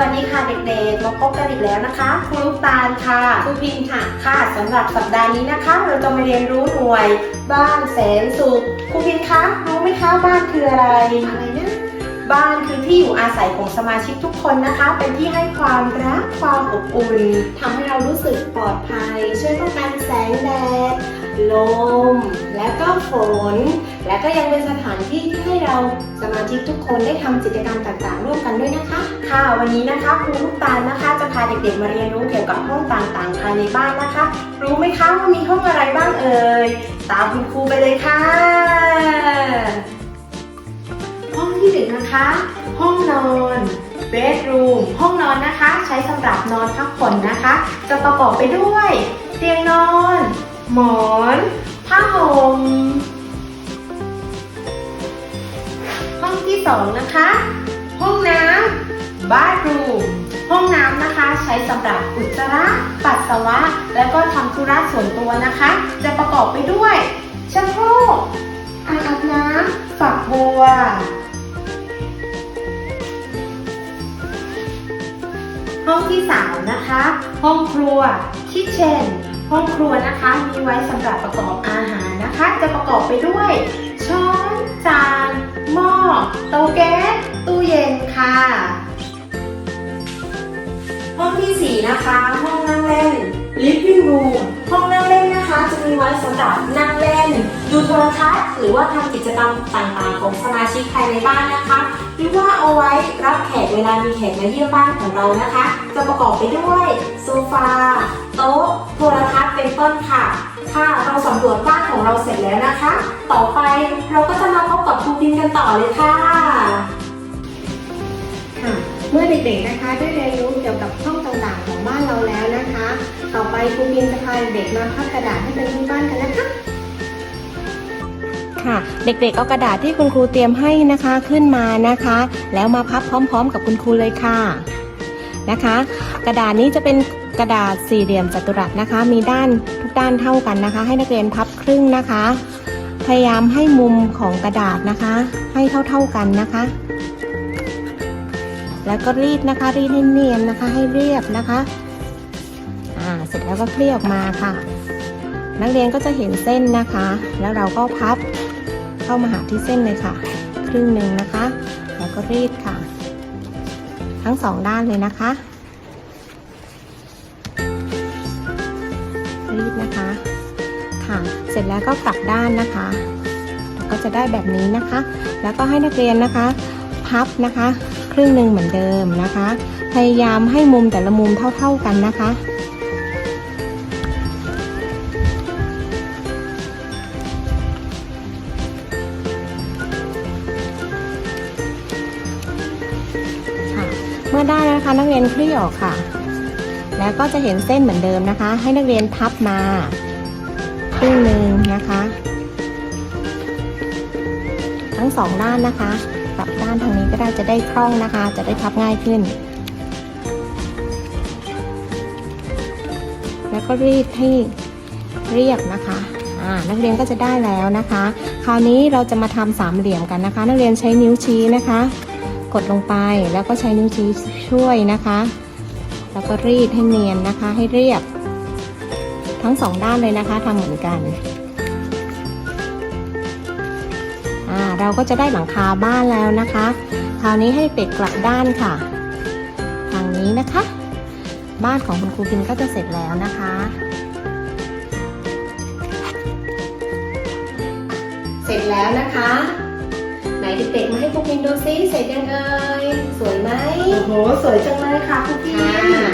วัสดีค่ะเด็กๆ มาพบกันอีกแล้วนะคะ ครูลูกตาลค่ะครูพิมพ์ค่ะ ค่ะสำหรับสัปดาห์นี้นะคะ เราจะมาเรียนรู้หน่วย บ้านแสนสุข ครูพินคะรู้ไหมคะบ้านคืออะไร อะไรนะ บ้านคือที่อยู่อาศัยของสมาชิกทุกคนนะคะ เป็นที่ให้ความรักความอบอุ่นทำให้เรารู้สึกปลอดภัย ช่วยป้องกันแสงแดด ลม และก็ฝน และก็ยังเป็นสถานที่ที่ให้เราสมาชิกทุกคนได้ทำกิจกรรมต่างๆ ร่วมกันด้วยนะคะ ค่ะวันนี้นะคะครูลูกตาลนะคะ จะพาเด็กๆมาเรียนรู้เกี่ยวกับห้องต่างๆภายในบ้านนะคะ รู้ไหมคะว่ามีห้องอะไรบ้างเอ่ยตามคุณครูไปเลยค่ะ ห้องที่หนึ่งนะคะ ห้องนอนเบดรูมห้องนอนนะคะ ใช้สำหรับนอนพักผ่อนนะคะ จะประกอบไปด้วย เตียงนอน หมอน ผ้าห่ม ที่สองนะคะ ห้องน้ำบ้าร์รูมห้องน้ำนะคะใช้สำหรับอุจจาระปัสสาวะ แล้วก็ทำธุระส่วนตัวนะคะ จะประกอบไปด้วยชักโครกอ่างอาบน้ำฝักบัวห้องที่สามนะคะ ห้องครัวคิทเช่นห้องครัวนะคะมีไว้สำหรับประกอบอาหารนะคะ จะประกอบไปด้วย ช้อนจาน หม้อเตาแก๊สตู้เย็นค่ะ ห้องที่สี่นะคะ ห้องนั่งเล่น living room ห้องนั่งเล่นนะคะ จะมีไว้สำหรับนั่งเล่น ดูโทรทัศน์ หรือว่าทำกิจกรรมต่างๆ ของสมาชิกภายในบ้านนะคะ หรือว่าเอาไว้รับแขกเวลามีแขกมาเยี่ยมบ้านของเรานะคะ จะประกอบไปด้วยโซฟาโต๊ะโทรทัศน์เป็นต้นค่ะ ค่ะเราสำรวจบ้านของเราเสร็จแล้วนะคะ ต่อไปเราก็จะมาพบกับครู ต่อเลยค่ะค่ะ เมื่อเด็กๆนะคะได้เรียนรู้เกี่ยวกับห้องต่างๆของบ้านเราแล้วนะคะ ต่อไปครูพิมพ์จะพาเด็กๆมาพับกระดาษให้เป็นรูปบ้านกันนะคะค่ะ เด็กๆเอากระดาษที่คุณครูเตรียมให้นะคะขึ้นมานะคะ แล้วมาพับพร้อม ๆ กับคุณครูเลยค่ะนะคะ กระดาษนี้จะเป็นกระดาษสี่เหลี่ยมจัตุรัสนะคะ มีด้านทุกด้านเท่ากันนะคะ ให้นักเรียนพับครึ่งนะคะ พยายามให้มุมของกระดาษนะคะ ให้เท่าๆกันนะคะ แล้วก็รีดนะคะ รีดให้เนียนนะคะ ให้เรียบนะคะอ่าเสร็จแล้วก็เคลี่ยออกมาค่ะ นักเรียนก็จะเห็นเส้นนะคะ แล้วเราก็พับเข้ามาหาที่เส้นเลยค่ะ ครึ่งหนึ่งนะคะ แล้วก็รีดค่ะ ทั้งสองด้านเลยนะคะ รีดนะคะ ค่ะ เสร็จแล้วก็กลับด้านนะคะ ก็จะได้แบบนี้นะคะ แล้วก็ให้นักเรียนนะคะ พับนะคะ ครึ่งหนึ่งเหมือนเดิมนะคะ พยายามให้มุมแต่ละมุมเท่า ๆกันนะคะค่ะเมื่อได้แล้วนะคะนักเรียนคลี่ออกค่ะ แล้วก็จะเห็นเส้นเหมือนเดิมนะคะ ให้นักเรียนพับมา ครึ่งหนึ่งนะคะ ทั้งสองด้านนะคะกลับด้านทางนี้ก็ได้จะได้คล่องนะคะ จะได้พับง่ายขึ้น แล้วก็รีดให้เรียบนะคะนักเรียนก็จะได้แล้วนะคะ คราวนี้เราจะมาทำสามเหลี่ยมกันนะคะ นักเรียนใช้นิ้วชี้นะคะ กดลงไปแล้วก็ใช้นิ้วชี้ช่วยนะคะ แล้วก็รีดให้เนียนนะคะให้เรียบ ทั้งสองด้านเลยนะคะทำเหมือนกันอ่าเราก็จะได้หลังคาบ้านแล้วนะคะ คราวนี้ให้เด็กกลับด้านค่ะ ทางนี้นะคะ บ้านของคุณครูพินก็จะเสร็จแล้วนะคะ เสร็จแล้วนะคะ ไหนเด็กๆมาให้ครูพิมพ์ดูซิเสร็จยังเอ่ยสวยไหมโอ้โหสวยจังเลยค่ะครูพิมค่ะ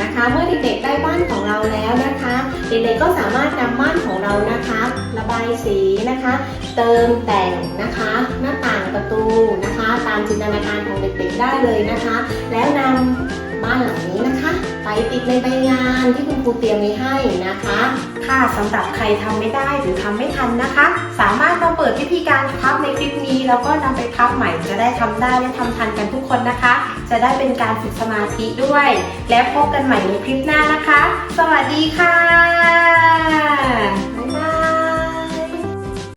นะคะ เมื่อเด็กๆได้บ้านของเราแล้วนะคะ เด็กๆก็สามารถนำม่านของเรานะคะ ระบายสีนะคะ เติมแต่งนะคะ หน้าต่างประตูนะคะ ตามจินตนาการของเด็กๆได้เลยนะคะ แล้วนำ บ้านหลังนี้นะคะ ไปติดในใบงานที่คุณครูเตรียมไว้ให้นะคะค่ะสำหรับใครทำไม่ได้หรือทำไม่ทันนะคะ สามารถมาเปิดวิธีการพับในคลิปนี้ แล้วก็นำไปพับใหม่จะได้ทำได้และทำทันกันทุกคนนะคะ จะได้เป็นการฝึกสมาธิด้วย และพบกันใหม่ในคลิปหน้านะคะ สวัสดีค่ะ